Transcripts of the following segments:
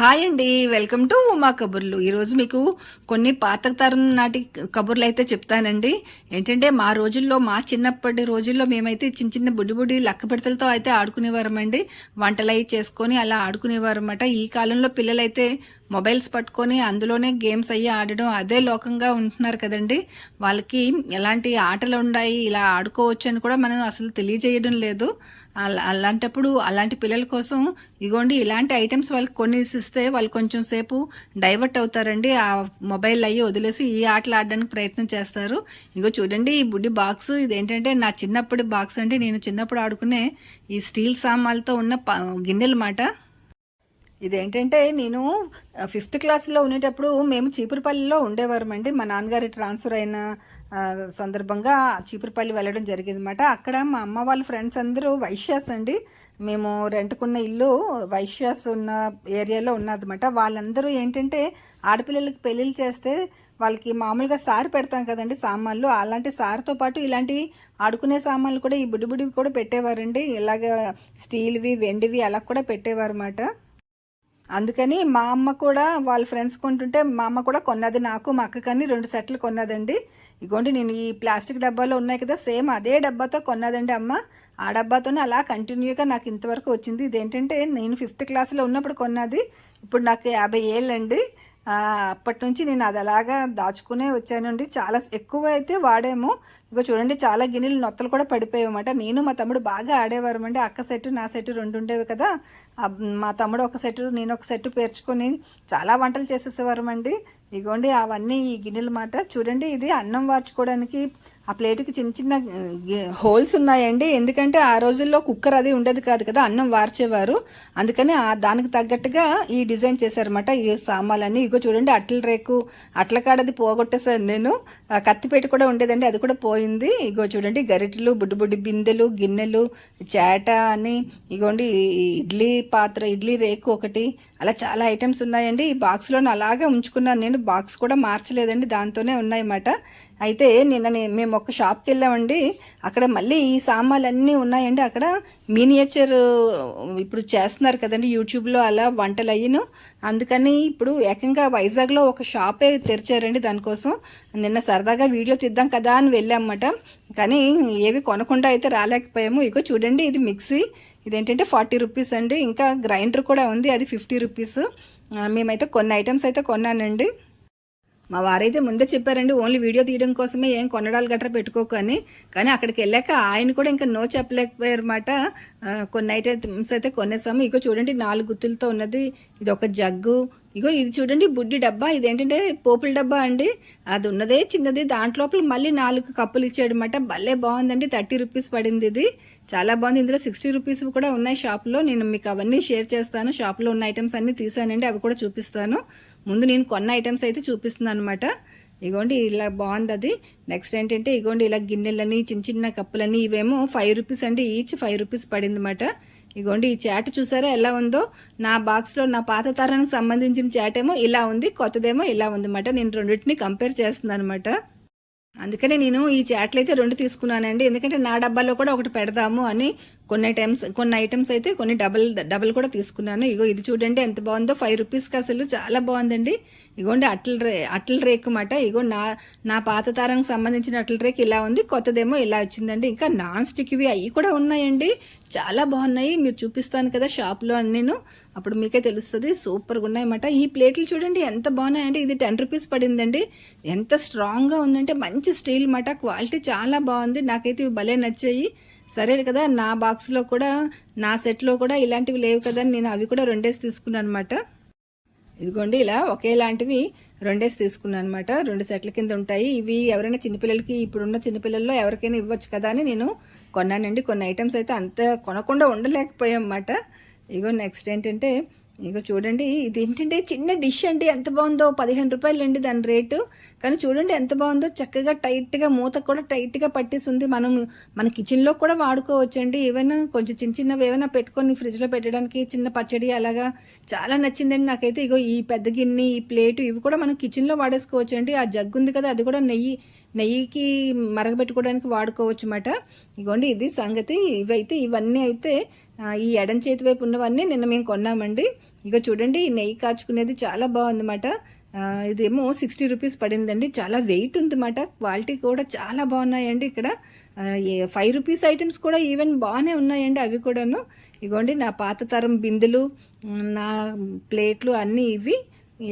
Hi అండి welcome to Uma కబుర్లు. ఈరోజు మీకు కొన్ని పాత తరం నాటి కబుర్లు అయితే చెప్తానండి. ఏంటంటే మా రోజుల్లో మా చిన్నప్పటి రోజుల్లో మేమైతే చిన్న చిన్న బుడ్డి బుడ్డి లక్క పిడతలతో అయితే ఆడుకునేవారమండి. వంటలు అవి చేసుకొని అలా ఆడుకునేవారన్నమాట. ఈ కాలంలో పిల్లలైతే మొబైల్స్ పట్టుకొని అందులోనే గేమ్స్ అయ్యి ఆడడం అదే లోకంగా ఉంటున్నారు కదండి. వాళ్ళకి ఎలాంటి ఆటలు ఉన్నాయి ఇలా ఆడుకోవచ్చు అని కూడా మనం అసలు తెలియజేయడం లేదు. అలాంటప్పుడు అలాంటి పిల్లల కోసం ఇగోండి ఇలాంటి ఐటమ్స్ వాళ్ళకి కొన్ని ఇస్తే వాళ్ళు కొంచెం సేపు డైవర్ట్ అవుతారండి. ఆ మొబైల్ అయ్యి వదిలేసి ఈ ఆటలు ఆడడానికి ప్రయత్నం చేస్తారు. ఇంకో చూడండి ఈ బుడ్డి బాక్స్ ఇదేంటంటే నా చిన్నప్పటి బాక్స్ అంటే నేను చిన్నప్పుడు ఆడుకునే ఈ స్టీల్ సామాన్లతో ఉన్న ప- గిన్నెలు మాట. ఇదేంటంటే నేను ఫిఫ్త్ క్లాస్లో ఉండేటప్పుడు మేము చీపురుపల్లిలో ఉండేవారమండి. మా నాన్నగారి ట్రాన్స్ఫర్ అయిన సందర్భంగా చీపురుపల్లి వెళ్ళడం జరిగింది అనమాట అక్కడ మా అమ్మ వాళ్ళ ఫ్రెండ్స్ అందరూ వైశ్యాస్ అండి. మేము రెంట్కున్న ఇల్లు వైశ్యాస్ ఉన్న ఏరియాలో ఉన్నదన్నమాట. వాళ్ళందరూ ఏంటంటే ఆడపిల్లలకి పెళ్ళిళ్ళు చేస్తే వాళ్ళకి మామూలుగా సార్ పెడతాం కదండి సామాన్లు. అలాంటి సార్తో పాటు ఇలాంటి ఆడుకునే సామాన్లు కూడా ఈ బుడిబుడివి కూడా పెట్టేవారండి. ఇలాగ స్టీల్వి వెండివి అలా కూడా పెట్టేవారు అన్నమాట అందుకని మా అమ్మ కూడా వాళ్ళ ఫ్రెండ్స్ కొంటుంటే మా అమ్మ కూడా కొన్నది నాకు మా అక్కకని రెండు సెట్లు కొన్నదండి. ఇగోండి నేను ఈ ప్లాస్టిక్ డబ్బాలో ఉన్నాయి కదా సేమ్ అదే డబ్బాతో కొన్నదండి అమ్మ. ఆ డబ్బాతోనే అలా కంటిన్యూగా నాకు ఇంతవరకు వచ్చింది. ఇదేంటంటే నేను ఫిఫ్త్ క్లాస్లో ఉన్నప్పుడు కొన్నది. ఇప్పుడు నాకు యాభై ఏళ్ళండి. అప్పటి నుంచి నేను అది అలాగా దాచుకునే వచ్చానండి. చాలా ఎక్కువ అయితే వాడాము. ఇగో చూడండి చాలా గిన్నెలు నొత్తలు కూడా పడిపోయామట నేను మా తమ్ముడు బాగా ఆడేవారమండి. అక్క సెట్ నా సెట్ రెండు ఉండేవి కదా. మా తమ్ముడు ఒక సెట్ నేను ఒక సెట్ పేర్చుకొని చాలా వంటలు చేసేసేవారమండి. ఇగోండి అవన్నీ ఈ గిన్నెలు మాట. చూడండి ఇది అన్నం వార్చుకోవడానికి ఆ ప్లేట్కి చిన్న చిన్న హోల్స్ ఉన్నాయండి. ఎందుకంటే ఆ రోజుల్లో కుక్కర్ అది ఉండేది కాదు కదా అన్నం వార్చేవారు. అందుకని ఆ దానికి తగ్గట్టుగా ఈ డిజైన్ చేశారనమాట ఈ సామాన్లన్నీ. ఇగో చూడండి అట్ల రేకు అట్ల కాడది పోగొట్టేసాను నేను. కత్తిపేట కూడా ఉండేదండి అది కూడా పోయింది. ఇగో చూడండి గరిటెలు బుడ్డి బుడ్డి బిందెలు గిన్నెలు చేట అని. ఇగోండి ఇడ్లీ పాత్ర ఇడ్లీ రేకు ఒకటి. అలా చాలా ఐటమ్స్ ఉన్నాయండి. ఈ బాక్స్లోనే అలాగే ఉంచుకున్నాను నేను. బాక్స్ కూడా మార్చలేదండి దాంతోనే ఉన్నాయన్నమాట. అయితే నిన్న మేము ఒక షాప్కి వెళ్ళామండి. అక్కడ మళ్ళీ ఈ సామాన్లు ఉన్నాయండి. అక్కడ మినియేచర్ ఇప్పుడు చేస్తున్నారు కదండి యూట్యూబ్లో అలా వంటలు అయ్యను అందుకని ఇప్పుడు ఏకంగా వైజాగ్లో ఒక షాపే తెరిచారండి దానికోసం. నిన్న సరదాగా వీడియో తీద్దాం కదా అని వెళ్ళామన్నమాట. కానీ ఏవి కొనకుండా అయితే రాలేకపోయాము. ఇగో చూడండి ఇది మిక్సీ. ఇదేంటంటే ఫార్టీ రూపీస్ అండి. ఇంకా గ్రైండర్ కూడా ఉంది. అది ఫిఫ్టీ రూపీస్. మేమైతే కొన్ని ఐటమ్స్ అయితే కొన్నానండి. మా వారైతే ముందే చెప్పారండి ఓన్లీ వీడియో తీయడం కోసమే ఏం కొనడాలు గట్రా పెట్టుకోకు అని. కానీ అక్కడికి వెళ్ళాక ఆయన కూడా ఇంకా నో చెప్పలేకపోయారన్నమాట. కొన్ని ఐటమ్స్ అయితే కొనేసాము. ఇగో చూడండి నాలుగు గుత్తులతో ఉన్నది. ఇది ఒక జగ్గు. ఇగో ఇది చూడండి బుడ్డి డబ్బా. ఇదేంటంటే పోపుల డబ్బా అండి. అది ఉన్నదే చిన్నది. దాంట్లోపల మళ్ళీ నాలుగు కప్పులు ఇచ్చాడనమాట భలే బాగుందండి. థర్టీ రూపీస్ పడింది ఇది. చాలా బాగుంది. ఇందులో సిక్స్టీ రూపీస్ కూడా ఉన్నాయి షాప్లో. నేను మీకు అవన్నీ షేర్ చేస్తాను. షాప్లో ఉన్న ఐటమ్స్ అన్నీ తీసానండి. అవి కూడా చూపిస్తాను. ముందు నేను కొన్న ఐటమ్స్ అయితే చూపిస్తున్నాను అనమాట ఇగోండి ఇలా బాగుంది అది నెక్స్ట్ ఏంటంటే ఇగోండి ఇలా గిన్నెలని చిన్న చిన్న కప్పులని ఇవేమో ఫైవ్ రూపీస్ అండి. ఈచ్ ఫైవ్ రూపీస్ పడింది అనమాట ఇగోండి ఈ చాట్ చూసారా ఎలా ఉందో? నా బాక్స్లో నా పాత తరానికి సంబంధించిన చాట్ ఏమో ఇలా ఉంది కొత్తదేమో ఇలా ఉంది అనమాట నేను రెండింటిని కంపేర్ చేస్తున్నాను అనమాట అందుకనే నేను ఈ చాట్లు అయితే రెండు తీసుకున్నానండి. ఎందుకంటే నా డబ్బాలో కూడా ఒకటి పెడదాము అని కొన్ని ఐటమ్స్ కొన్ని ఐటమ్స్ అయితే కొన్ని డబల్ డబల్ కూడా తీసుకున్నాను. ఇగో ఇది చూడండి ఎంత బాగుందో. ఫైవ్ రూపీస్కి అసలు చాలా బాగుందండి. ఇగోండి అట్ల రే అట్ల రేక్ మాట ఇగో నా నా పాత తరానికి సంబంధించిన అట్ల రేక్ ఇలా ఉంది. కొత్తదేమో ఇలా వచ్చిందండి. ఇంకా నాన్ స్టిక్వి అవి కూడా ఉన్నాయండి. చాలా బాగున్నాయి. మీరు చూపిస్తాను కదా షాప్లో నేను. అప్పుడు మీకే తెలుస్తుంది. సూపర్గా ఉన్నాయన్నమాట. ఈ ప్లేట్లు చూడండి ఎంత బాగున్నాయంటే ఇది టెన్ రూపీస్ పడిందండి. ఎంత స్ట్రాంగ్గా ఉందంటే మంచి స్టీల్ మాట క్వాలిటీ చాలా బాగుంది. నాకైతే ఇవి భలే నచ్చాయి. సరే కదా నా బాక్స్లో కూడా నా సెట్లో కూడా ఇలాంటివి లేవు కదా అని నేను అవి కూడా రెండేసి తీసుకున్నాను అనమాట ఇదిగోండి ఇలా ఒకేలాంటివి రెండేసి తీసుకున్నాను అనమాట రెండు సెట్ల కింద ఉంటాయి. ఇవి ఎవరైనా చిన్నపిల్లలకి ఇప్పుడున్న చిన్నపిల్లల్లో ఎవరికైనా ఇవ్వచ్చు కదా అని నేను కొన్నానండి. కొన్ని ఐటమ్స్ అయితే అంత కొనకుండా ఉండలేకపోయాం అన్నమాట. ఇగో నెక్స్ట్ ఏంటంటే ఇగో చూడండి ఇది ఏంటంటే చిన్న డిష్ అండి. ఎంత బాగుందో? పదిహేను రూపాయలు అండి దాని రేటు. కానీ చూడండి ఎంత బాగుందో? చక్కగా టైట్గా మూత కూడా టైట్గా పట్టేసి ఉంది మనం మన కిచెన్లో కూడా వాడుకోవచ్చండి. ఏవైనా కొంచెం చిన్న చిన్నవి ఏమైనా పెట్టుకొని ఫ్రిడ్జ్లో పెట్టడానికి చిన్న పచ్చడి అలాగా చాలా నచ్చిందండి నాకైతే. ఇగో ఈ పెద్ద గిన్నె ఈ ప్లేటు ఇవి కూడా మనం కిచెన్లో వాడేసుకోవచ్చు అండి ఆ జగ్గు ఉంది కదా అది కూడా నెయ్యి నెయ్యికి మరగబెట్టుకోవడానికి వాడుకోవచ్చు అన్నమాట ఇగోండి ఇది సంగతి. ఇవైతే ఇవన్నీ అయితే ఈ ఎడం చేతి వైపు ఉన్నవన్నీ నిన్న మేము కొన్నామండి. ఇక చూడండి ఈ నెయ్యి కాచుకునేది చాలా బాగుందన్నమాట. ఇదేమో సిక్స్టీ రూపీస్ పడిందండి. చాలా వెయిట్ ఉందన్నమాట. క్వాలిటీ కూడా చాలా బాగున్నాయండి ఇక్కడ. ఫైవ్ రూపీస్ ఐటమ్స్ కూడా ఈవెన్ బాగానే ఉన్నాయండి అవి కూడాను. ఇగోండి నా పాత తరం బిందెలు నా ప్లేట్లు అన్నీ ఇవి.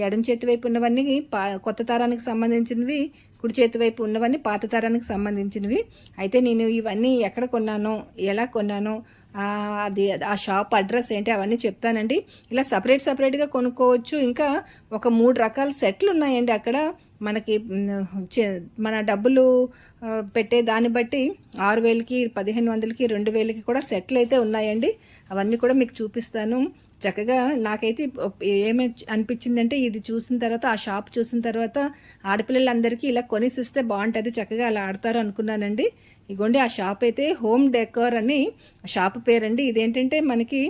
ఎడం చేతి వైపు ఉన్నవన్నీ పా కొత్త తరానికి సంబంధించినవి కుడి చేతి వైపు ఉన్నవన్నీ పాత తరానికి సంబంధించినవి. అయితే నేను ఇవన్నీ ఎక్కడ కొన్నానో ఎలా కొన్నానో అది ఆ షాప్ అడ్రస్ ఏంటి అవన్నీ చెప్తానండి. ఇలా సపరేట్ సపరేట్గా కొనుక్కోవచ్చు. ఇంకా ఒక మూడు రకాల సెట్లు ఉన్నాయండి అక్కడ. మనకి చే- మన డబ్బులు పెట్టే దాన్ని బట్టి ఆరు వేలకి పదిహేను వందలకి రెండు వేలకి కూడా సెట్లు అయితే ఉన్నాయండి. అవన్నీ కూడా మీకు చూపిస్తాను. చక్కగా నాకైతే ఏమి అనిపించిందంటే ఇది చూసిన తర్వాత ఆ షాప్ చూసిన తర్వాత ఆడపిల్లలందరికీ ఇలా కొనిసిస్తే బాగుంటుంది. చక్కగా అలా ఆడతారు అనుకున్నానండి. ఇగోండి ఆ షాప్ అయితే హోమ్ డెకోర్ అని షాప్ పేరండి. ఇదేంటంటే మనకి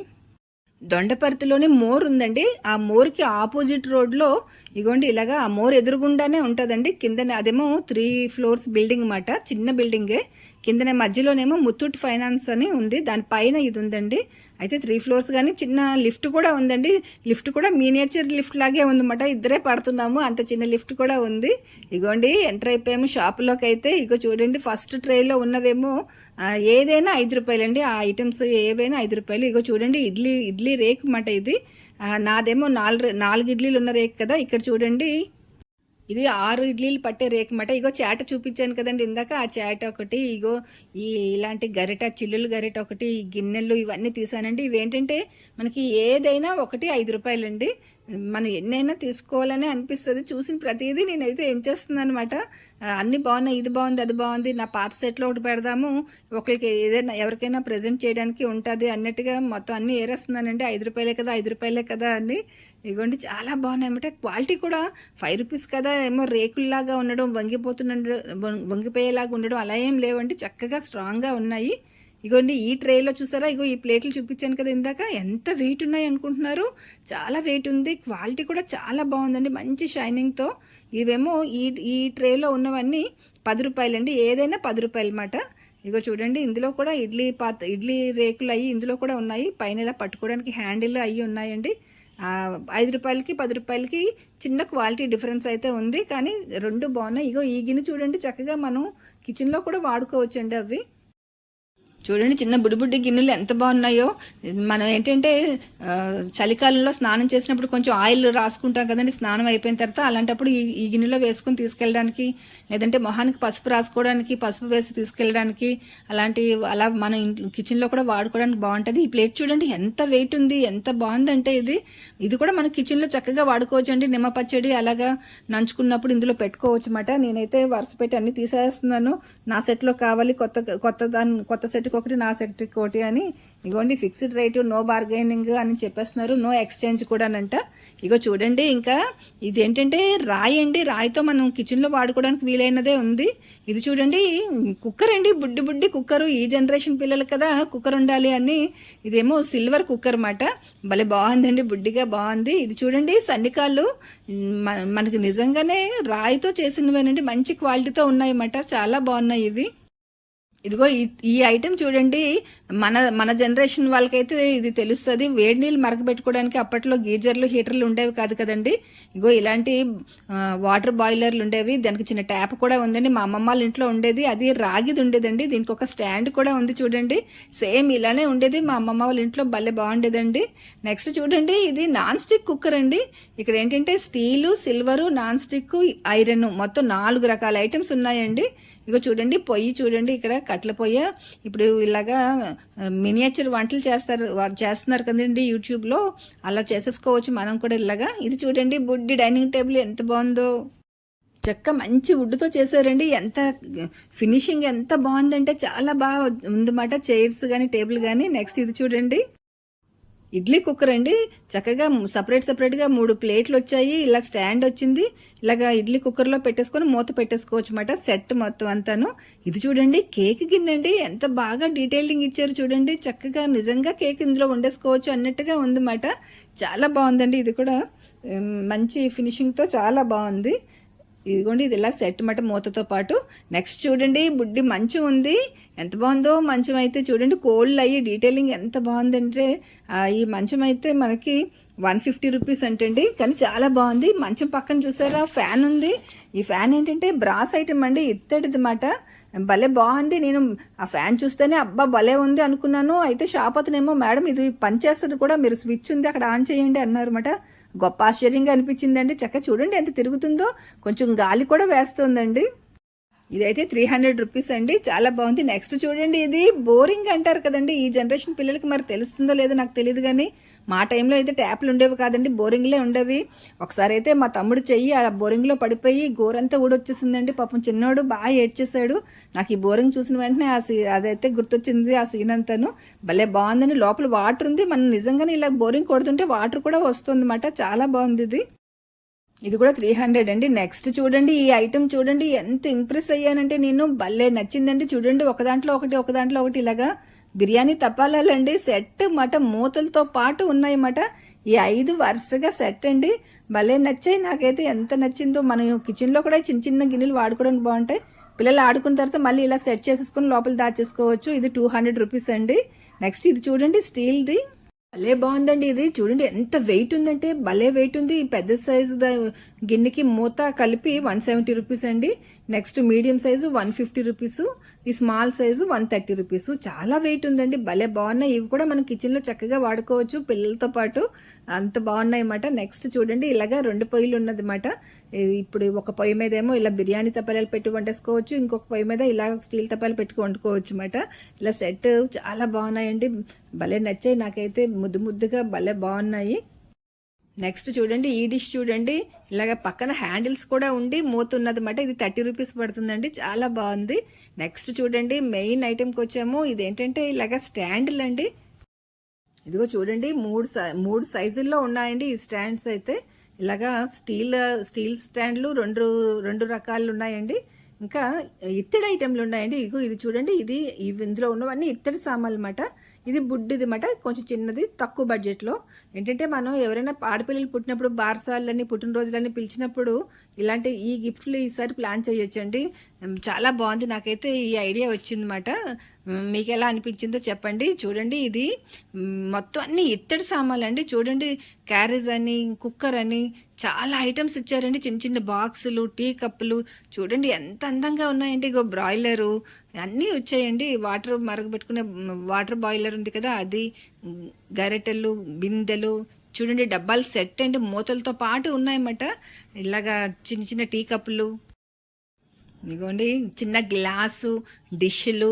దొండపర్తిలోని మోర్ ఉందండి. ఆ మోర్కి ఆపోజిట్ రోడ్లో ఇగోండి ఇలాగా ఆ మోర్ ఎదురుగుండానే ఉంటుందండి. కిందనే అదేమో త్రీ ఫ్లోర్స్ బిల్డింగ్ అన్నమాట. చిన్న బిల్డింగే. కిందనే మధ్యలోనేమో ముత్తూట్ ఫైనాన్స్ అని ఉంది. దానిపైన ఇది ఉందండి. అయితే త్రీ ఫ్లోర్స్ కానీ చిన్న లిఫ్ట్ కూడా ఉందండి. లిఫ్ట్ కూడా మీనేచర్ లిఫ్ట్ లాగే ఉందన్నమాట. ఇద్దరే పడుతున్నాము. అంత చిన్న లిఫ్ట్ కూడా ఉంది. ఇగోండి ఎంటర్ అయిపోయాము షాపులోకి అయితే. ఇగో చూడండి ఫస్ట్ ట్రేలో ఉన్నవేమో ఏదైనా ఐదు రూపాయలండి. ఆ ఐటమ్స్ ఏవైనా ఐదు రూపాయలు. ఇగో చూడండి ఇడ్లీ ఇడ్లీ రేక్ అన్నమాట ఇది. నాదేమో నాలుగు నాలుగు ఇడ్లీలు ఉన్న రేక్ కదా. ఇక్కడ చూడండి ఇది ఆరు ఇడ్లీలు పట్టే రేకమాట ఇగో చేట చూపించాను కదండి ఇందాక. ఆ చేట ఒకటి ఇగో ఈ ఇలాంటి గరిట చిల్లులు గరిట ఒకటి ఈ గిన్నెలు ఇవన్నీ తీసానండి. ఇవేంటంటే మనకి ఏదైనా ఒకటి ఐదు రూపాయలండి. మనం ఎన్నైనా తీసుకోవాలని అనిపిస్తుంది. చూసిన ప్రతిదీ నేనైతే ఏం చేస్తున్నాను అనమాట అన్ని బాగున్నాయి ఇది బాగుంది అది బాగుంది నా పాత సెట్లో ఒకటి పెడదాము ఒకరికి ఏదైనా ఎవరికైనా ప్రజెంట్ చేయడానికి ఉంటుంది అన్నట్టుగా మొత్తం అన్ని ఏరేస్తున్నానండి. ఐదు రూపాయలే కదా ఐదు రూపాయలే కదా అని. ఇగోండి చాలా బాగున్నాయి అనమాట క్వాలిటీ కూడా ఫైవ్ రూపీస్ కదా ఏమో రేకుల్లాగా ఉండడం వంగిపోతున్న వంగిపోయేలాగా ఉండడం అలా ఏం లేవండి. చక్కగా స్ట్రాంగ్గా ఉన్నాయి. ఇగోండి ఈ ట్రేలో చూసారా? ఇగో ఈ ప్లేట్లు చూపించాను కదా ఇందాక. ఎంత వెయిట్ ఉన్నాయి అనుకుంటున్నారు? చాలా వెయిట్ ఉంది. క్వాలిటీ కూడా చాలా బాగుందండి. మంచి షైనింగ్తో ఇవేమో ఈ ఈ ట్రేలో ఉన్నవన్నీ పది రూపాయలండి. ఏదైనా పది రూపాయలు అన్నమాట ఇగో చూడండి ఇందులో కూడా ఇడ్లీ పాత ఇడ్లీ రేకులు అయ్యి ఇందులో కూడా ఉన్నాయి. పైన ఇలా పట్టుకోవడానికి హ్యాండిల్ అయ్యి ఉన్నాయండి. ఐదు రూపాయలకి పది రూపాయలకి చిన్న క్వాలిటీ డిఫరెన్స్ అయితే ఉంది. కానీ రెండు బాగున్నాయి. ఇగో ఈ గిన్నె చూడండి చక్కగా మనం కిచెన్లో కూడా వాడుకోవచ్చండి అవి. చూడండి చిన్న బుడిబుడ్డి గిన్నెలు ఎంత బాగున్నాయో. మనం ఏంటంటే చలికాలంలో స్నానం చేసినప్పుడు కొంచెం ఆయిల్ రాసుకుంటాం కదండి స్నానం అయిపోయిన తర్వాత అలాంటప్పుడు ఈ ఈ గిన్నెలో వేసుకొని తీసుకెళ్ళడానికి లేదంటే మొహానికి పసుపు రాసుకోవడానికి పసుపు వేసి తీసుకెళ్ళడానికి అలాంటి అలా మనం ఇంట్లో కిచెన్లో కూడా వాడుకోవడానికి బాగుంటుంది. ఈ ప్లేట్ చూడండి ఎంత వెయిట్ ఉంది ఎంత బాగుందంటే ఇది. ఇది కూడా మన కిచెన్లో చక్కగా వాడుకోవచ్చు అండి నిమ్మ పచ్చడి అలాగా నంచుకున్నప్పుడు ఇందులో పెట్టుకోవచ్చు అన్నమాట నేనైతే వరుస పెట్టి అన్ని తీసేస్తున్నాను. నా సెట్లో కావాలి కొత్త కొత్త దాని కొత్త సెట్ సెట్కి ఒకటి నా సెట్కి ఒకటి అని. ఇగోండి ఫిక్స్డ్ రేటు నో బార్గైనింగ్ అని చెప్పేస్తున్నారు. No exchange కూడానంట. ఇగో చూడండి ఇంకా ఇది ఏంటంటే రాయి అండి రాయితో మనం కిచెన్లో వాడుకోవడానికి వీలైనదే ఉంది. ఇది చూడండి కుక్కర్ అండి బుడ్డి బుడ్డి కుక్కర్ ఈ జనరేషన్ పిల్లలు కదా కుక్కర్ ఉండాలి అని. ఇదేమో సిల్వర్ కుక్కర్ అన్నమాట భలే బాగుందండి బుడ్డిగా బాగుంది. ఇది చూడండి సన్నికాళ్ళు మనకి నిజంగానే రాయితో చేసినవేనండి మంచి క్వాలిటీతో ఉన్నాయన్నమాట. చాలా బాగున్నాయి ఇవి. ఇదిగో ఈ ఈ ఐటెం చూడండి. మన మన జనరేషన్ వాళ్ళకైతే ఇది తెలుస్తుంది. వేడి నీళ్ళు మరకబెట్టుకోవడానికి అప్పట్లో గీజర్లు హీటర్లు ఉండేవి కాదు కదండి. ఇగో ఇలాంటి వాటర్ బాయిలర్లు ఉండేవి. దానికి చిన్న ట్యాప్ కూడా ఉందండి. మా అమ్మమ్మ వాళ్ళ ఇంట్లో ఉండేది. అది రాగిది ఉండేదండి. దీనికి ఒక స్టాండ్ కూడా ఉంది చూడండి. సేమ్ ఇలానే ఉండేది. మా అమ్మమ్మ వాళ్ళ ఇంట్లో భలే బాగుండేదండి. నెక్స్ట్ చూడండి. ఇది నాన్ స్టిక్ కుక్కర్ అండి. ఇక్కడ ఏంటంటే steel silver non stick iron మొత్తం నాలుగు రకాల ఐటమ్స్ ఉన్నాయండి. ఇగో చూడండి పొయ్యి చూడండి ఇక్కడ కట్ల పొయ్యి. ఇప్పుడు ఇలాగా మినియేచర్ వంటలు చేస్తారు చేస్తున్నారు కదండి యూట్యూబ్లో అలా చేసేసుకోవచ్చు మనం కూడా ఇలాగా. ఇది చూడండి బుడ్డి డైనింగ్ టేబుల్ ఎంత బాగుందో. చెక్క మంచి వుడ్తో చేశారండి. ఎంత ఫినిషింగ్ ఎంత బాగుందంటే చాలా బాగా ఉందన్నమాట. చైర్స్ కానీ టేబుల్ కానీ నెక్స్ట్ ఇది చూడండి. ఇడ్లీ కుక్కర్ అండి. చక్కగా సపరేట్ సపరేట్గా మూడు ప్లేట్లు వచ్చాయి. ఇలా స్టాండ్ వచ్చింది. ఇలాగా ఇడ్లీ కుక్కర్లో పెట్టేసుకొని మూత పెట్టేసుకోవచ్చు అనమాట సెట్ మొత్తం అంతాను. ఇది చూడండి కేక్ గిన్నె అండి. ఎంత బాగా డీటెయిలింగ్ ఇచ్చారు చూడండి. చక్కగా నిజంగా కేక్ ఇందులో వండేసుకోవచ్చు అన్నట్టుగా ఉందన్నమాట. చాలా బాగుందండి. ఇది కూడా మంచి ఫినిషింగ్తో చాలా బాగుంది. ఇదిగోండి ఇది ఇలా సెట్ మట మూతతో పాటు నెక్స్ట్ చూడండి బుడ్డి మంచం ఉంది. ఎంత బాగుందో మంచం అయితే చూడండి కోళ్ళు అయ్యి డీటెయిలింగ్ ఎంత బాగుందంటే ఈ మంచం అయితే మనకి వన్ ఫిఫ్టీ రూపీస్ అంటండి. కానీ చాలా బాగుంది. మంచం పక్కన చూసారా ఫ్యాన్ ఉంది. ఈ ఫ్యాన్ ఏంటంటే బ్రాస్ ఐటమ్ అండి ఇత్తడిది మాట. భలే బాగుంది. నేను ఆ ఫ్యాన్ చూస్తేనే అబ్బా భలే ఉంది అనుకున్నాను. అయితే షాప్ అతనేమో మేడం ఇది పనిచేస్తుంది కూడా మీరు స్విచ్ ఉంది అక్కడ ఆన్ చేయండి అన్నారు అన్నారన్నమాట గొప్ప ఆశ్చర్యంగా అనిపించిందండి. చక్కగా చూడండి ఎంత తిరుగుతుందో. కొంచెం గాలి కూడా వేస్తుందండి. ఇదైతే త్రీ హండ్రెడ్ రూపీస్ అండి. చాలా బాగుంది. నెక్స్ట్ చూడండి ఇది. బోరింగ్ అంటారు కదండి. ఈ జనరేషన్ పిల్లలకి మరి తెలుస్తుందో లేదో నాకు తెలియదు కానీ మా టైంలో అయితే ట్యాప్లు ఉండేవి కాదండి బోరింగ్లే ఉండేవి. ఒకసారి అయితే మా తమ్ముడు చెయ్యి ఆ బోరింగ్లో పడిపోయి గోరంతా ఊడొచ్చేసిందండి. పాపం చిన్నోడు బాగా ఏడ్చేశాడు. నాకు ఈ బోరింగ్ చూసిన వెంటనే ఆ సీ అదైతే గుర్తొచ్చింది ఆ సీన్ అంతాను. భలే బాగుందని లోపల వాటర్ ఉంది. మనం నిజంగానే ఇలా బోరింగ్ కొడుతుంటే వాటర్ కూడా వస్తుంది చాలా బాగుంది ఇది. ఇది కూడా త్రీ హండ్రెడ్ అండి. నెక్స్ట్ చూడండి ఈ ఐటెం చూడండి ఎంత ఇంప్రెస్ అయ్యానంటే నేను భలే నచ్చిందండి. చూడండి ఒక దాంట్లో ఒకటి ఒక దాంట్లో ఒకటి ఇలాగా. బిర్యానీ తప్పాలండి సెట్ మట మూతలతో పాటు ఉన్నాయన్నమాట. ఈ ఐదు వరుసగా సెట్ అండి. భలే నచ్చాయి. నాకైతే ఎంత నచ్చిందో మనం కిచెన్లో కూడా చిన్న చిన్న గిన్నెలు వాడుకోవడానికి బాగుంటాయి. పిల్లలు ఆడుకున్న తర్వాత మళ్ళీ ఇలా సెట్ చేసేసుకుని లోపల దాచేసుకోవచ్చు. ఇది టూ హండ్రెడ్ రూపీస్ అండి. నెక్స్ట్ ఇది చూడండి స్టీల్ది. భలే బాగుందండి ఇది. చూడండి ఎంత వెయిట్ ఉందంటే భలే వెయిట్ ఉంది. పెద్ద సైజు గిన్నెకి మూత కలిపి వన్ సెవెంటీ రూపీస్ అండి. Next medium size one fifty rupees ఈ small size one thirty rupees చాలా వెయిట్ ఉందండి. భలే బాగున్నాయి. ఇవి కూడా మనం కిచెన్లో చక్కగా వాడుకోవచ్చు. పిల్లలతో పాటు అంత బాగున్నాయి అన్నమాట. నెక్స్ట్ చూడండి. ఇలాగా రెండు పొయ్యిలు ఉన్నదన్నమాట. ఇప్పుడు ఒక పొయ్యి మీద ఏమో ఇలా బిర్యానీ తపాలు పెట్టి వండేసుకోవచ్చు. ఇంకొక పొయ్యి మీద ఇలా స్టీల్ తపాలు పెట్టుకు వండుకోవచ్చు అన్నమాట. ఇలా సెట్ చాలా బాగున్నాయండి. భలే నచ్చాయి. నాకైతే ముద్దు ముద్దుగా భలే బాగున్నాయి. నెక్స్ట్ చూడండి ఈ డిష్ చూడండి. ఇలాగ పక్కన హ్యాండిల్స్ కూడా ఉండి మూతున్నది ఉన్నదన్నమాట ఇది థర్టీ రూపీస్ పడుతుందండి. చాలా బాగుంది. నెక్స్ట్ చూడండి మెయిన్ ఐటెంకి వచ్చాము. ఇదేంటంటే ఇలాగ స్టాండ్లు అండి. ఇదిగో చూడండి మూడు మూడు సైజుల్లో ఉన్నాయండి ఈ స్టాండ్స్ అయితే. ఇలాగా స్టీల్ స్టీల్ స్టాండ్లు రెండు రెండు రకాలు ఉన్నాయండి. ఇంకా ఇత్తడి ఐటెంలు ఉన్నాయండి. ఇగో ఇది చూడండి ఇది ఇందులో ఉన్నవన్నీ ఇత్తడి సామాన్లు అన్నమాట ఇది బుడ్డిది మాట కొంచెం చిన్నది తక్కువ బడ్జెట్లో ఏంటంటే మనం ఎవరైనా ఆడపిల్లలు పుట్టినప్పుడు బార్సాలని పుట్టినరోజులని పిలిచినప్పుడు ఇలాంటి ఈ గిఫ్ట్లు ఈసారి ప్లాన్ చేయొచ్చండి. చాలా బాగుంది. నాకైతే ఈ ఐడియా వచ్చిందన్నమాట మీకు ఎలా అనిపించిందో చెప్పండి. చూడండి ఇది మొత్తం అన్ని ఇత్తడి సామాన్లు అండి చూడండి క్యారేజ్ అని కుక్కర్ అని చాలా ఐటమ్స్ ఇచ్చారండి. చిన్న చిన్న బాక్సులు టీ కప్పులు చూడండి ఎంత అందంగా ఉన్నాయండి. ఇగో బ్రాయిలరు అన్నీ వచ్చాయండి. వాటర్ మరగబెట్టుకునే వాటర్ బాయిలర్ ఉంది కదా అది. గరిటెలు బిందెలు. చూడండి డబ్బాలు సెట్ అండి. మూతలతో పాటు ఉన్నాయన్నమాట. ఇలాగా చిన్న చిన్న టీ కప్పులు ఇదిగోండి చిన్న గ్లాసు డిష్లు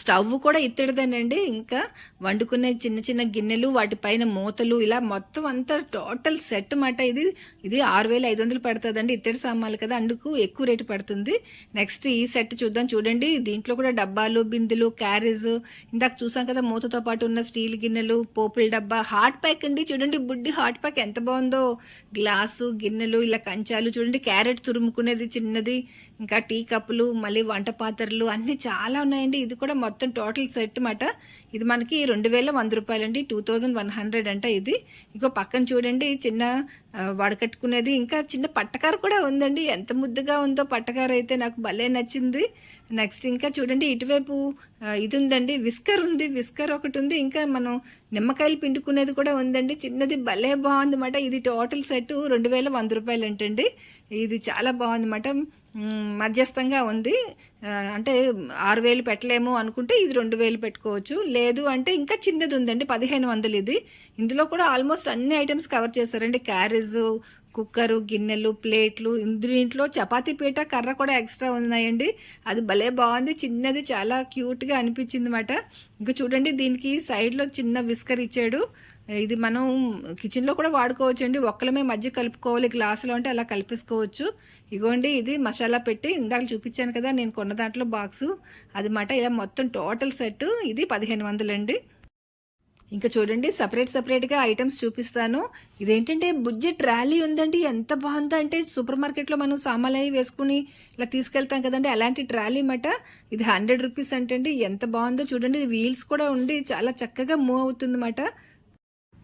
స్టవ్ కూడా ఇత్తడిదేనండి. ఇంకా వండుకునే చిన్న చిన్న గిన్నెలు వాటిపైన మూతలు ఇలా మొత్తం అంతా టోటల్ సెట్ మాట. ఇది ఇది ఆరు వేల ఐదు వందలు పడుతుందండి ఇత్తడి సామాన్లు కదా అందుకు ఎక్కువ రేటు పడుతుంది. నెక్స్ట్ ఈ సెట్ చూద్దాం చూడండి. దీంట్లో కూడా డబ్బాలు బిందులు క్యారేజ్ ఇందాక చూసాం కదా మూతతో పాటు ఉన్న స్టీల్ గిన్నెలు పోపుల డబ్బా హాట్ ప్యాక్ అండి. చూడండి బుడ్డి హాట్ ప్యాక్ ఎంత బాగుందో. గ్లాసు గిన్నెలు ఇలా కంచాలు చూడండి క్యారెట్ తురుముకునేది చిన్నది. ఇంకా టీ కప్పులు మళ్ళీ వంట పాత్రలు అన్నీ చాలా ఉన్నాయండి. ఇది కూడా మొత్తం టోటల్ సెట్ మాట. ఇది మనకి రెండు వేల వంద రూపాయలండి. టూ థౌజండ్ వన్ హండ్రెడ్ అంట ఇది. ఇంకో పక్కన చూడండి చిన్న వడకట్టుకునేది. ఇంకా చిన్న పట్టకారు కూడా ఉందండి. ఎంత ముద్దుగా ఉందో పట్టకారు అయితే నాకు భలే నచ్చింది. నెక్స్ట్ ఇంకా చూడండి ఇటువైపు ఇది ఉందండి. విస్కర్ ఉంది. విస్కర్ ఒకటి ఉంది. ఇంకా మనం నిమ్మకాయలు పిండుకునేది కూడా ఉందండి. చిన్నది భలే బాగుందన్నమాట ఇది టోటల్ సెట్ రెండు వేల వంద రూపాయలు అంటండి ఇది చాలా బాగుందన్నమాట మధ్యస్థంగా ఉంది. అంటే ఆరు వేలు పెట్టలేము అనుకుంటే ఇది రెండు వేలు పెట్టుకోవచ్చు. లేదు అంటే ఇంకా చిన్నది ఉందండి పదిహేను వందలు ఇది. ఇందులో కూడా ఆల్మోస్ట్ అన్ని ఐటమ్స్ కవర్ చేస్తారండి. క్యారేజ్ కుక్కరు గిన్నెలు ప్లేట్లు దీంట్లో చపాతీ పీట కర్ర కూడా ఎక్స్ట్రా ఉన్నాయండి. అది భలే బాగుంది. చిన్నది చాలా క్యూట్గా అనిపించింది అనమాట ఇంకా చూడండి దీనికి సైడ్లో చిన్న విస్కర్ ఇచ్చాడు. ఇది మనం కిచెన్లో కూడా వాడుకోవచ్చు అండి ఒక్కలమే మధ్య కలుపుకోవాలి గ్లాసులో అంటే అలా కలిపేసుకోవచ్చు. ఇగోండి ఇది మసాలా పెట్టి ఇందాక చూపించాను కదా నేను కొన్న దాంట్లో బాక్సు. అది మాట ఇలా మొత్తం టోటల్ సెట్ ఇది పదిహేను వందలండి. ఇంకా చూడండి సపరేట్ సపరేట్గా ఐటమ్స్ చూపిస్తాను. ఇదేంటంటే బుజ్జి ర్యాలీ ఉందండి. ఎంత బాగుందా అంటే సూపర్ మార్కెట్లో మనం సామాన్లు అవి వేసుకుని ఇలా తీసుకెళ్తాం కదండి. అలాంటి ట్రాలీ మాట. ఇది హండ్రెడ్ రూపీస్ అంటే ఎంత బాగుందో చూడండి. వీల్స్ కూడా ఉండి చాలా చక్కగా మూవ్ అవుతుంది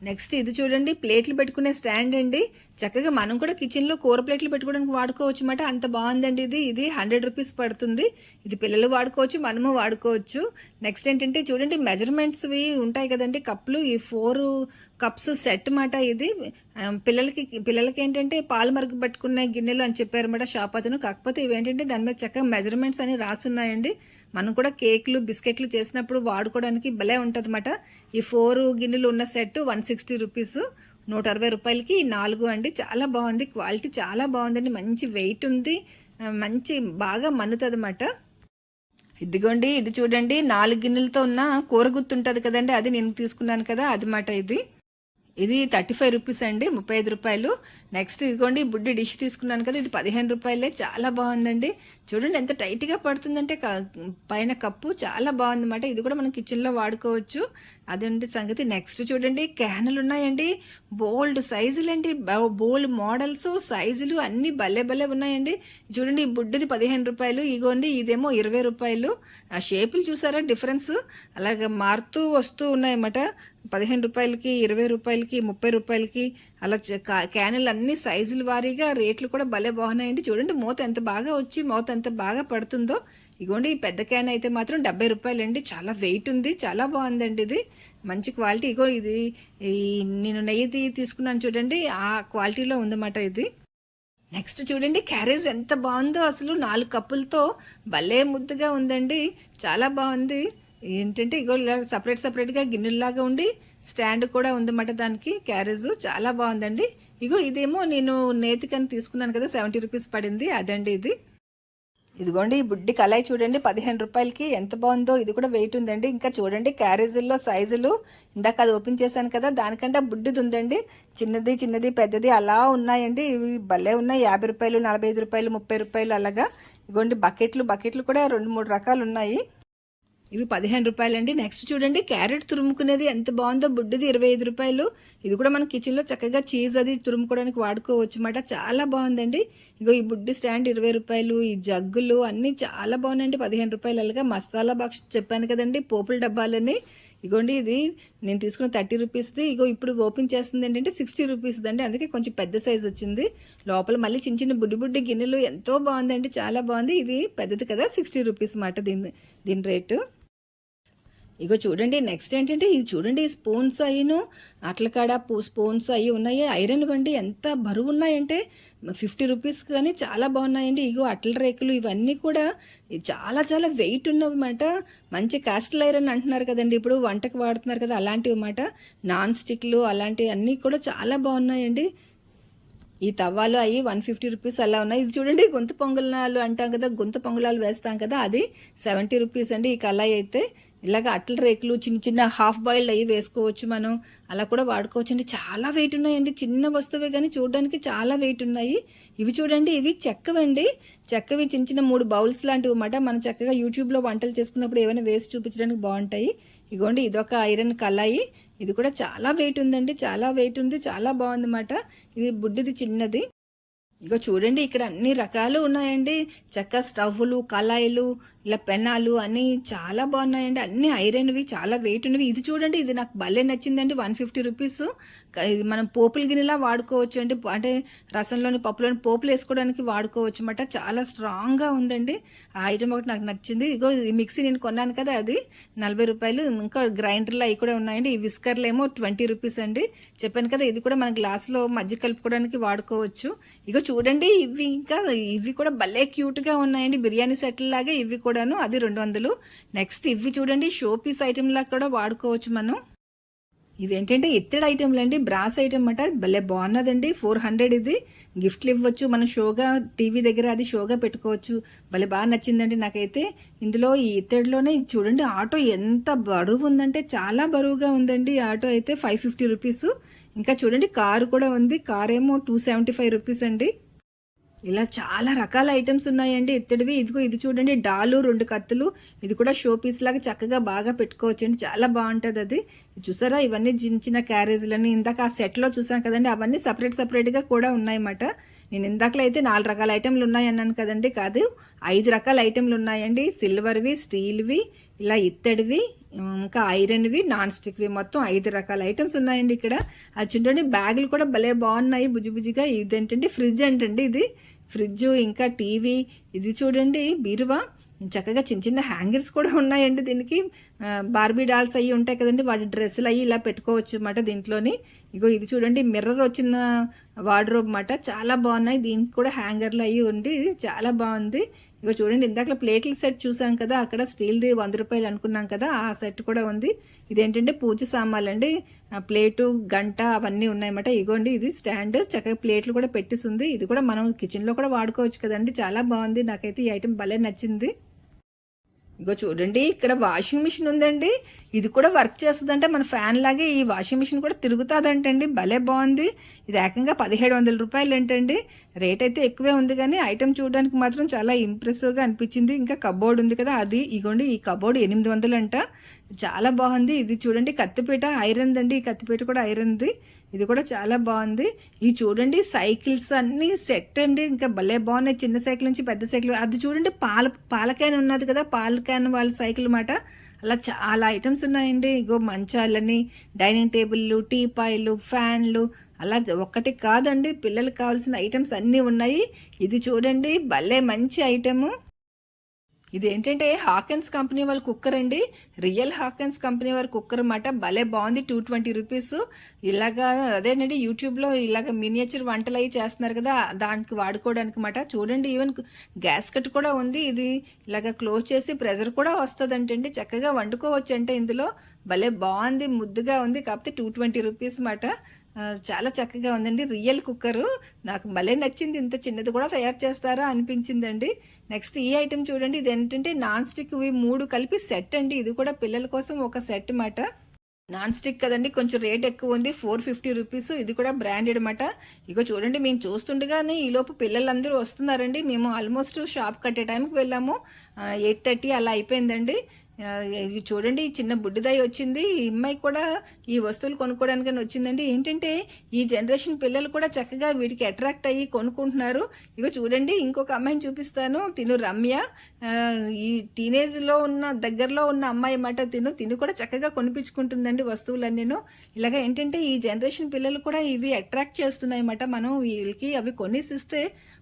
నెక్స్ట్ ఇది చూడండి ప్లేట్లు పెట్టుకునే స్టాండ్ అండి. చక్కగా మనం కూడా కిచెన్లో కూర ప్లేట్లు పెట్టుకోవడానికి వాడుకోవచ్చు అన్నమాట అంత బాగుందండి ఇది. ఇది హండ్రెడ్ రూపీస్ పడుతుంది. ఇది పిల్లలు వాడుకోవచ్చు మనము వాడుకోవచ్చు. నెక్స్ట్ ఏంటంటే చూడండి మెజర్మెంట్స్వి ఉంటాయి కదండి కప్పులు. ఈ ఫోర్ కప్స్ సెట్ మాట ఇది. పిల్లలకి పిల్లలకి ఏంటంటే పాలు మరుగు పట్టుకునే గిన్నెలు అని చెప్పారన్నమాట షాప్ అతను. కాకపోతే ఇవేంటంటే దాని మీద చక్కగా మెజర్మెంట్స్ అని రాసున్నాయండి. మనం కూడా కేక్లు బిస్కెట్లు చేసినప్పుడు వాడుకోవడానికి భలే ఉంటుందన్నమాట. ఈ ఫోర్ గిన్నెలు ఉన్న సెట్ వన్ సిక్స్టీ రూపీస్. నూట అరవై రూపాయలకి నాలుగు అండి. చాలా బాగుంది. క్వాలిటీ చాలా బాగుందండి. మంచి వెయిట్ ఉంది. మంచి బాగా మన్నుతుంది అనమాట ఇదిగోండి ఇది చూడండి. నాలుగు గిన్నెలతో ఉన్న కూర గుర్తుంటుంది కదండి. అది నేను తీసుకున్నాను కదా. అది మాట ఇది. ఇది థర్టీ ఫైవ్ రూపీస్ అండి. ముప్పై ఐదు రూపాయలు. నెక్స్ట్ ఇదిగోండి బుడ్డి డిష్ తీసుకున్నాను కదా ఇది పదిహేను రూపాయలే చాలా బాగుందండి. చూడండి ఎంత టైట్గా పడుతుందంటే క- పైన కప్పు చాలా బాగుందన్నమాట. ఇది కూడా మనం కిచెన్లో వాడుకోవచ్చు. అదండి సంగతి. నెక్స్ట్ చూడండి క్యానులు ఉన్నాయండి. బోల్డ్ సైజులండి. బోల్డ్ మోడల్స్ సైజులు అన్నీ భలే భలే ఉన్నాయండి. చూడండి ఈ బుడ్డిది పదిహేను రూపాయలు ఇగోండి ఇదేమో ఇరవై రూపాయలు. ఆ షేపులు చూసారా డిఫరెన్స్? అలాగే మారుతూ వస్తూ ఉన్నాయన్నమాట. పదిహేను రూపాయలకి ఇరవై రూపాయలకి ముప్పై రూపాయలకి అలా క్యానులు అన్ని సైజుల వారీగా రేట్లు కూడా భలే బాగున్నాయండి. చూడండి మూత ఎంత బాగా వచ్చి మూత ఎంత బాగా పడుతుందో. ఇగోండి ఈ పెద్ద క్యాన్ అయితే మాత్రం డెబ్బై రూపాయలండి. చాలా వెయిట్ ఉంది చాలా బాగుందండి ఇది. మంచి క్వాలిటీ. ఇగో ఇది ఈ నేను నెయ్యి తీసుకున్నాను చూడండి ఆ క్వాలిటీలో ఉందన్నమాట ఇది. నెక్స్ట్ చూడండి క్యారేజ్ ఎంత బాగుందో అసలు. నాలుగు కప్పులతో భలే ముద్దుగా ఉందండి. చాలా బాగుంది. ఏంటంటే ఇగో ఇలా సపరేట్ సపరేట్గా గిన్నెల్లాగా ఉండి స్టాండ్ కూడా ఉందన్నమాట దానికి క్యారేజ్. చాలా బాగుందండి. ఇగో ఇదేమో నేను నేతికని తీసుకున్నాను కదా సెవెంటీ రూపీస్ పడింది. అదండి ఇది. ఇదిగోండి ఈ బుడ్డి కళాయి చూడండి. పదిహేను రూపాయలకి ఎంత బాగుందో ఇది కూడా వెయిట్ ఉందండి. ఇంకా చూడండి క్యారేజీల్లో సైజులు. ఇందాక అది ఓపెన్ చేశాను కదా దానికంటే బుడ్డిది ఉందండి. చిన్నది చిన్నది పెద్దది అలా ఉన్నాయండి. ఇవి భలే ఉన్నాయి. యాభై రూపాయలు నలభై ఐదు రూపాయలు ముప్పై రూపాయలు అలాగా. ఇదిగోండి బకెట్లు బకెట్లు కూడా రెండు మూడు రకాలు ఉన్నాయి. ఇవి పదిహేను రూపాయలండి. నెక్స్ట్ చూడండి క్యారెట్ తురుముకునేది ఎంత బాగుందో. బుడ్డిది ఇరవై ఐదు రూపాయలు. ఇది కూడా మన కిచెన్లో చక్కగా చీజ్ అది తురుముకోవడానికి వాడుకోవచ్చు అన్నమాట చాలా బాగుందండి. ఇగో ఈ బుడ్డి స్టాండ్ ఇరవై రూపాయలు ఈ జగ్గులు అన్నీ చాలా బాగున్నాయండి. పదిహేను రూపాయలు అలాగా మసాలా బాక్స్ చెప్పాను కదండి పోపుల డబ్బాలని. ఇగోండి ఇది నేను తీసుకున్న థర్టీ రూపీస్ది. ఇగో ఇప్పుడు ఓపెన్ చేస్తుంది ఏంటంటే సిక్స్టీ రూపీస్ అండి అందుకే కొంచెం పెద్ద సైజ్ వచ్చింది. లోపల మళ్ళీ చిన్న చిన్న బుడ్డి బుడ్డి గిన్నెలు ఎంతో బాగుందండి. చాలా బాగుంది. ఇది పెద్దది కదా సిక్స్టీ రూపీస్ మాట దీని దీని రేటు. ఇగో చూడండి నెక్స్ట్ ఏంటంటే ఇది చూడండి ఈ స్పూన్స్ అయ్యిను అట్ల కాడ పూ- స్పూన్స్ అవి ఉన్నాయి? ఐరన్ వండి ఎంత బరువు ఉన్నాయంటే ఫిఫ్టీ రూపీస్ కానీ చాలా బాగున్నాయండి. ఇగో అట్ల రేకులు ఇవన్నీ కూడా చాలా చాలా వెయిట్ ఉన్నవన్నమాట మంచి కాస్టల్ ఐరన్ అంటున్నారు కదండి ఇప్పుడు వంటకు వాడుతున్నారు కదా అలాంటివి అన్నమాట నాన్ స్టిక్లు అలాంటివి అన్నీ కూడా చాలా బాగున్నాయండి. ఈ తవ్వాలు అవి వన్ ఫిఫ్టీ రూపీస్ అలా ఉన్నాయి. ఇది చూడండి గొంతు పొంగలాలు అంటాం కదా గొంతు పొంగలాలు వేస్తాం కదా అది సెవెంటీ రూపీస్ అండి ఈ కళాయి అయితే. ఇలాగ అట్ల రేకులు చిన్న చిన్న హాఫ్ బాయిల్డ్ అవి వేసుకోవచ్చు మనం. అలా కూడా వాడుకోవచ్చు అండి చాలా వెయిట్ ఉన్నాయండి. చిన్న వస్తువే కానీ చూడడానికి చాలా వెయిట్ ఉన్నాయి. ఇవి చూడండి ఇవి చెక్కవండి. చెక్కవి చిన్న చిన్న మూడు బౌల్స్ లాంటివి అన్నమాట. మనం చక్కగా యూట్యూబ్లో వంటలు చేసుకున్నప్పుడు ఏమైనా వేసి చూపించడానికి బాగుంటాయి. ఇగోండి ఇదొక ఐరన్ కళాయి. ఇది కూడా చాలా వెయిట్ ఉందండి. చాలా వెయిట్ ఉంది. చాలా బాగుందన్నమాట. ఇది బుడ్డిది చిన్నది. ఇగో చూడండి ఇక్కడ అన్ని రకాలు ఉన్నాయండి. చక్క స్టవ్లు కళాయిలు ఇలా పెనాలు అన్నీ చాలా బాగున్నాయండి. అన్ని ఐరన్వి చాలా వెయిట్ ఉన్నవి ఇది చూడండి ఇది నాకు భలే నచ్చిందండి. One fifty rupees. ఇది మనం పోపుల గిన్నెలా వాడుకోవచ్చు అండి. అంటే రసంలోని పప్పులోని పోపులు వేసుకోవడానికి వాడుకోవచ్చు అన్నమాట. చాలా స్ట్రాంగ్గా ఉందండి. ఆ ఐటమ్ ఒకటి నాకు నచ్చింది. ఇగో ఈ మిక్సీ నేను కొన్నాను కదా అది. నలభై రూపాయలు. ఇంకా గ్రైండర్లు అవి కూడా ఉన్నాయండి. ఈ విస్కర్లు ఏమో ట్వంటీ రూపీస్ అండి. చెప్పాను కదా ఇది కూడా మన గ్లాస్లో మజ్జిగ కలుపుకోవడానికి వాడుకోవచ్చు. ఇగో చూడండి ఇవి ఇంకా ఇవి కూడా భలే క్యూట్గా ఉన్నాయండి. బిర్యానీ సెట్ లాగా ఇవి కూడా కూడాను అది రెండు వందలు. నెక్స్ట్ ఇవి చూడండి షో పీస్ ఐటెంలా కూడా వాడుకోవచ్చు మనం. ఇవేంటంటే ఇత్తడి ఐటెంలు అండి బ్రాస్ ఐటెం అన్నమాట భలే బాగున్నదండి ఫోర్ హండ్రెడ్ ఇది. గిఫ్ట్లు ఇవ్వచ్చు మనం షోగా టీవీ దగ్గర అది షోగా పెట్టుకోవచ్చు. భలే బాగా నచ్చిందండి నాకైతే. ఇందులో ఈ ఇత్తడిలోనే చూడండి ఆటో ఎంత బరువు ఉందంటే చాలా బరువుగా ఉందండి ఈ ఆటో అయితే ఫైవ్ ఫిఫ్టీ రూపీస్ ఇంకా చూడండి కారు కూడా ఉంది. కార్ ఏమో టూ సెవెంటీ ఫైవ్ రూపీస్ అండి. ఇలా చాలా రకాల ఐటమ్స్ ఉన్నాయండి. ఇత్తడివి ఇదిగో ఇది చూడండి డాలు రెండు కత్తులు. ఇది కూడా షో పీస్ లాగా చక్కగా బాగా పెట్టుకోవచ్చు అండి చాలా బాగుంటుంది అది. చూసారా? ఇవన్నీ చిన్న చిన్న క్యారేజీలని ఇందాక ఆ సెట్లో చూసాం కదండి. అవన్నీ సపరేట్ సపరేట్గా కూడా ఉన్నాయన్నమాట. నేను ఇందాకలో అయితే నాలుగు రకాల ఐటెంలు ఉన్నాయి అన్నాను కదండి. కాదు ఐదు రకాల ఐటెంలు ఉన్నాయండి. సిల్వర్వి స్టీల్వి ఇలా ఇత్తడివి ఇంకా ఐరన్వి నాన్ స్టిక్వి మొత్తం ఐదు రకాల ఐటమ్స్ ఉన్నాయండి ఇక్కడ. అది చూడండి బ్యాగులు కూడా భలే బాగున్నాయి. బుజ్జి బుజ్జిగా. ఇదేంటండి? ఫ్రిడ్జ్ అంటండి ఇది. ఫ్రిడ్జ్ ఇంకా టీవీ ఇది చూడండి బీరువా. చక్కగా చిన్న చిన్న హ్యాంగర్స్ కూడా ఉన్నాయండి దీనికి. బార్బీ డాల్స్ అయ్యి ఉంటాయి కదండి వాటి డ్రెస్సులు అయ్యి ఇలా పెట్టుకోవచ్చు అన్నమాట దీంట్లోని. ఇగో ఇది చూడండి మిర్రర్ వచ్చిన వార్డ్రోబ్ అన్నమాట. చాలా బాగున్నాయి దీనికి కూడా హ్యాంగర్లు అయ్యి ఉండి చాలా బాగుంది. ఇగో చూడండి ఇందాక ప్లేట్ల సెట్ చూసాం కదా అక్కడ స్టీల్ది వంద రూపాయలు అనుకున్నాం కదా ఆ సెట్ కూడా ఉంది. ఇదేంటంటే పూజ సామాన్లు అండి. ప్లేటు గంట అవన్నీ ఉన్నాయన్నమాట. ఇగోండి ఇది స్టాండ్. చక్కగా ప్లేట్లు కూడా పెట్టేసి ఉంది ఇది కూడా మనం కిచెన్లో కూడా వాడుకోవచ్చు కదండి. చాలా బాగుంది. నాకైతే ఈ ఐటెం భలే నచ్చింది. ఇగో చూడండి ఇక్కడ వాషింగ్ మిషన్ ఉందండి. ఇది కూడా వర్క్ చేస్తుందంటే మన ఫ్యాన్ లాగే ఈ వాషింగ్ మిషన్ కూడా తిరుగుతుందంటండి. భలే బాగుంది. ఇది ఏకంగా పదిహేడు వందల రూపాయలు ఏంటండి. రేట్ అయితే ఎక్కువే ఉంది కానీ ఐటెం చూడడానికి మాత్రం చాలా ఇంప్రెసివ్గా అనిపించింది. ఇంకా కబోర్డ్ ఉంది కదా అది ఇగోండి ఈ కబోర్డ్ ఎనిమిది వందలు అంట చాలా బాగుంది. ఇది చూడండి కత్తిపీట ఐరన్ దండి ఈ కత్తిపీట కూడా ఐరన్ది. ఇది కూడా చాలా బాగుంది. ఇది చూడండి సైకిల్స్ అన్నీ సెట్ అండి. ఇంకా భలే బాగున్నాయి. చిన్న సైకిల్ నుంచి పెద్ద సైకిల్ అది చూడండి పాల పాల క్యాన్ ఉన్నది కదా పాల క్యాన్ వాళ్ళ సైకిల్ మాట. అలా చాలా ఐటమ్స్ ఉన్నాయండి. ఇగో మంచాలని డైనింగ్ టేబుల్లు టీపాయిలు ఫ్యాన్లు అలా ఒక్కటి కాదండి పిల్లలకు కావాల్సిన ఐటమ్స్ అన్నీ ఉన్నాయి. ఇది చూడండి భలే మంచి ఐటము ఇది ఏంటంటే హాకెన్స్ కంపెనీ వాళ్ళ కుక్కర్ అండి. రియల్ హాకెన్స్ కంపెనీ వారి కుక్కర్ అన్నమాట. భలే బాగుంది టూ ట్వంటీ రూపీస్ ఇలాగా అదేనండి యూట్యూబ్లో ఇలాగ మినియేచర్ వంటలు అవి చేస్తున్నారు కదా దానికి వాడుకోవడానికి అన్నమాట. చూడండి ఈవెన్ గ్యాస్ కట్ కూడా ఉంది. ఇది ఇలాగ క్లోజ్ చేసి ప్రెజర్ కూడా వస్తుందంటండి. చక్కగా వండుకోవచ్చు అంటే ఇందులో. భలే బాగుంది ముద్దుగా ఉంది. కాకపోతే టూ ట్వంటీ రూపీస్ అన్నమాట. చాలా చక్కగా ఉందండి. Real cooker. నాకు భలే నచ్చింది. ఇంత చిన్నది కూడా తయారు చేస్తారా అనిపించిందండి. నెక్స్ట్ ఈ ఐటెం చూడండి. ఇది ఏంటంటే నాన్ స్టిక్ ఇవి మూడు కలిపి సెట్ అండి. ఇది కూడా పిల్లల కోసం ఒక సెట్ మాట. నాన్ స్టిక్ కదండి. కొంచెం రేట్ ఎక్కువ ఉంది. Four fifty rupees. ఇది కూడా బ్రాండెడ్ అనమాట ఇగో చూడండి. మేము చూస్తుండగానే ఈలోపు పిల్లలందరూ వస్తున్నారండి. మేము ఆల్మోస్ట్ షాప్ కట్టే టైంకి వెళ్ళాము. ఎయిట్ థర్టీ అలా అయిపోయిందండి. ఇది చూడండి చిన్న బుడ్డిదాయి వచ్చింది. ఈ అమ్మాయి కూడా ఈ వస్తువులు కొనుక్కోవడానికి వచ్చిందండి. ఏంటంటే ఈ జనరేషన్ పిల్లలు కూడా చక్కగా వీటికి అట్రాక్ట్ అయ్యి కొనుక్కుంటున్నారు. ఇగో చూడండి ఇంకొక అమ్మాయిని చూపిస్తాను. తిను రమ్య. ఈ టీనేజ్లో ఉన్న దగ్గరలో ఉన్న అమ్మాయి మాట తిను. తిను కూడా చక్కగా కొనిపించుకుంటుందండి వస్తువులన్నీను. ఇలాగ ఏంటంటే ఈ జనరేషన్ పిల్లలు కూడా ఇవి అట్రాక్ట్ చేస్తున్నాయి అన్నమాట మనం వీళ్ళకి అవి కొనేసిస్తే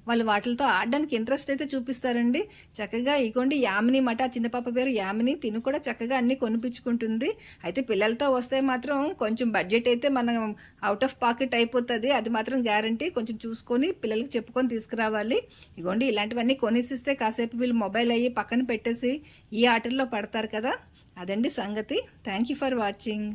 వాళ్ళు వాటితో ఆడడానికి ఇంట్రెస్ట్ అయితే చూపిస్తారండి. చక్కగా ఇగోండి యామిని మాట ఆ చిన్న పాప పేరు యామిని తిను కూడా చక్కగా అన్ని కొనిపించుకుంటుంది. అయితే పిల్లలతో వస్తే మాత్రం కొంచెం బడ్జెట్ అయితే మనం అవుట్ ఆఫ్ పాకెట్ అయిపోతుంది. అది మాత్రం గ్యారంటీ కొంచెం చూసుకొని పిల్లలకి చెప్పుకొని తీసుకురావాలి. ఇగోండి ఇలాంటివన్నీ కొనేసిస్తే కాసేపు వీళ్ళు మొబైల్ అయ్యి పక్కన పెట్టేసి ఈ ఆటల్లో పడతారు కదా. అదండి సంగతి. Thank you for watching